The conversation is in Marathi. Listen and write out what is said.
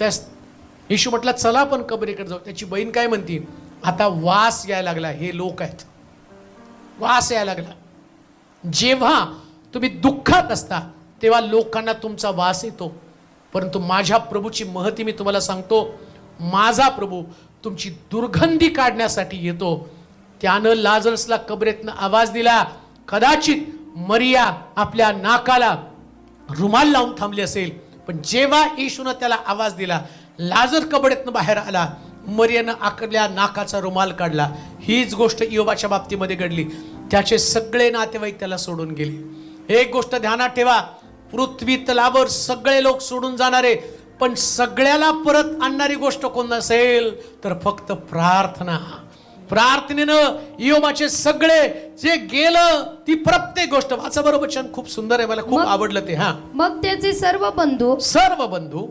त्यास येशू म्हटला चला पण कबरीकडे जाऊ. त्याची बहीण काय म्हणती? आता वास यायला लागला. हे लोक आहेत. वास यायला लागला. जेव्हा तुम्ही दुःखात असता तेव्हा लोकांना तुमचा वास येतो. परंतु माझ्या प्रभूची महती मी तुम्हाला सांगतो. माझा प्रभू तुमची दुर्गंधी काढण्यासाठी येतो. त्यानं लाजर्सला कबरेतनं आवाज दिला. कदाचित मरिया आपल्या नाकाला रुमाल लावून थांबली असेल. पण जेव्हा येशून त्याला आवाज दिला लाजर कबड्यातनं बाहेर आला मरियानं आकडल्या नाकाचा रुमाल काढला. हीच गोष्ट इयोबाच्या बाबतीमध्ये घडली. त्याचे सगळे नातेवाईक त्याला सोडून गेले. एक गोष्ट ध्यानात ठेवा पृथ्वी तलावर सगळे लोक सोडून जाणारे पण सगळ्याला परत आणणारी गोष्ट कोण नसेल तर फक्त प्रार्थना. प्रार्थनेनं इयोबाचे सगळे जे गेलं ती प्रत्येक गोष्ट वाचा बरोबर वचन खूप सुंदर आहे मला खूप मग- आवडलं ते हा. मग त्याचे सर्व बंधू सर्व बंधू